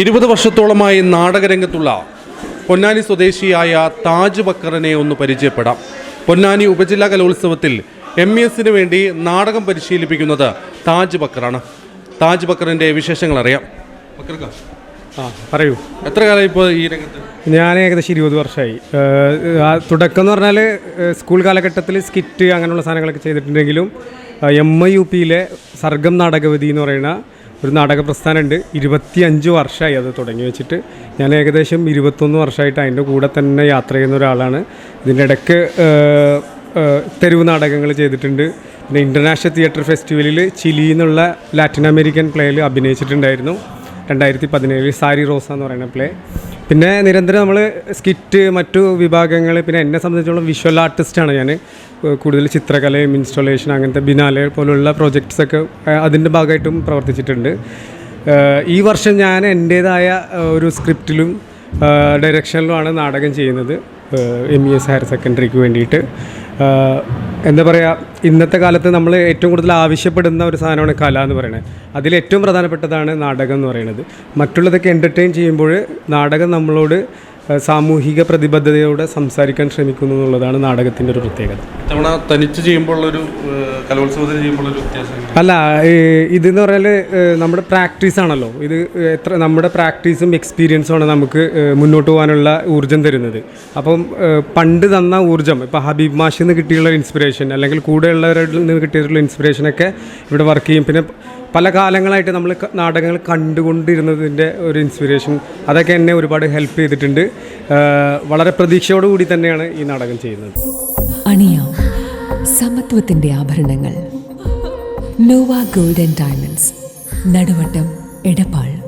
ഇരുപത് വർഷത്തോളമായി നാടകരംഗത്തുള്ള പൊന്നാനി സ്വദേശിയായ താജ് ബക്കറിനെ ഒന്ന് പരിചയപ്പെടാം. പൊന്നാനി ഉപജില്ലാ കലോത്സവത്തിൽ എം എസിന് വേണ്ടി നാടകം പരിശീലിപ്പിക്കുന്നത് താജ് ബക്കറാണ് താജ് ബക്കറിന്റെ വിശേഷങ്ങൾ അറിയാം. ആ പറയൂ. എത്ര കാലം ഇപ്പോൾ ഈ രംഗത്ത്? ഞാൻ ഏകദേശം ഇരുപത് വർഷമായി. തുടക്കം എന്ന് പറഞ്ഞാൽ സ്കൂൾ കാലഘട്ടത്തിൽ സ്കിറ്റ് അങ്ങനെയുള്ള സാധനങ്ങളൊക്കെ ചെയ്തിട്ടുണ്ടെങ്കിലും എം ഐ യു പിയിലെ സർഗം നാടകവതി എന്ന് പറയുന്ന ഒരു നാടക പ്രസ്ഥാനമുണ്ട് ഇരുപത്തി അഞ്ച് വർഷമായി അത് തുടങ്ങി വെച്ചിട്ട്. ഞാൻ ഏകദേശം ഇരുപത്തൊന്ന് വർഷമായിട്ട് അതിന്റെ കൂടെ തന്നെ യാത്ര ചെയ്യുന്ന ഒരാളാണ്. ഇതിന്റെ ഇടയ്ക്ക് തെരുവ് നാടകങ്ങൾ ചെയ്തിട്ടുണ്ട്. പിന്നെ ഇന്റർനാഷണൽ തിയേറ്റർ ഫെസ്റ്റിവലിൽ ചിലിയിൽ നിന്നുള്ള ലാറ്റിൻ അമേരിക്കൻ പ്ലേയിൽ അഭിനയിച്ചിട്ടുണ്ടായിരുന്നു. രണ്ടായിരത്തി പതിനേഴിൽ സാരി റോസ എന്ന് പറയുന്ന പ്ലേ പിന്നെ നിരന്തരം നമ്മൾ സ്കിറ്റ് മറ്റു വിഭാഗങ്ങൾ പിന്നെ എന്നെ സംബന്ധിച്ചോളം വിഷ്വൽ ആർട്ടിസ്റ്റാണ് ഞാൻ കൂടുതൽ ചിത്രകലയും ഇൻസ്റ്റലേഷൻ അങ്ങനത്തെ ബിനാലെ പോലുള്ള പ്രോജക്ട്സൊക്കെ അതിന്റെ ഭാഗമായിട്ടും പ്രവർത്തിച്ചിട്ടുണ്ട്. ഈ വർഷം ഞാൻ എന്റേതായ ഒരു സ്ക്രിപ്റ്റിലും ഡയറക്ഷനിലുമാണ് നാടകം ചെയ്യുന്നത്. എം ഇ എസ് ഹയർ സെക്കൻഡറിക്ക് വേണ്ടിയിട്ട്. എന്താ പറയുക ഇന്നത്തെ കാലത്ത് നമ്മൾ ഏറ്റവും കൂടുതൽ ആവശ്യപ്പെടുന്ന ഒരു സാധനമാണ് കല എന്ന് പറയുന്നത് അതിൽ ഏറ്റവും പ്രധാനപ്പെട്ടതാണ് നാടകം എന്ന് പറയുന്നത് മറ്റുള്ളതൊക്കെ എന്റർടൈൻ ചെയ്യുമ്പോൾ നാടകം നമ്മളോട് സാമൂഹിക പ്രതിബദ്ധതയോടെ സംസാരിക്കാൻ ശ്രമിക്കുന്നു എന്നുള്ളതാണ് നാടകത്തിന്റെ ഒരു പ്രത്യേകത. ഇത്തവണ തനിച്ച് ചെയ്യുമ്പോഴുള്ളൊരു കലോത്സവത്തിന് അല്ല ഇതെന്ന് പറഞ്ഞാൽ നമ്മുടെ പ്രാക്ടീസ് ആണല്ലോ. ഇത് എത്ര നമ്മുടെ പ്രാക്ടീസും എക്സ്പീരിയൻസും ആണ് നമുക്ക് മുന്നോട്ട് പോകാനുള്ള ഊർജം തരുന്നത്. അപ്പം പണ്ട് തന്ന ഊർജം ഇപ്പോൾ ഹബീബ് മാഷിൽ നിന്ന് കിട്ടിയുള്ള ഇൻസ്പിറേഷൻ അല്ലെങ്കിൽ കൂടെയുള്ളവരിൽ നിന്ന് കിട്ടിയിട്ടുള്ള ഇൻസ്പിറേഷനൊക്കെ ഇവിടെ വർക്ക് ചെയ്യും. പിന്നെ പല കാലങ്ങളായിട്ട് നമ്മൾ നാടകങ്ങൾ കണ്ടുകൊണ്ടിരുന്നതിന്റെ ഒരു ഇൻസ്പിറേഷൻ അതൊക്കെ എന്നെ ഒരുപാട് ഹെൽപ്പ് ചെയ്തിട്ടുണ്ട്. വളരെ പ്രതീക്ഷയോടുകൂടി തന്നെയാണ് ഈ നാടകം ചെയ്യുന്നത്. അണിയാം സമത്വത്തിന്റെ ആഭരണങ്ങൾ. Nova golden diamonds. Naduvattam Edappal.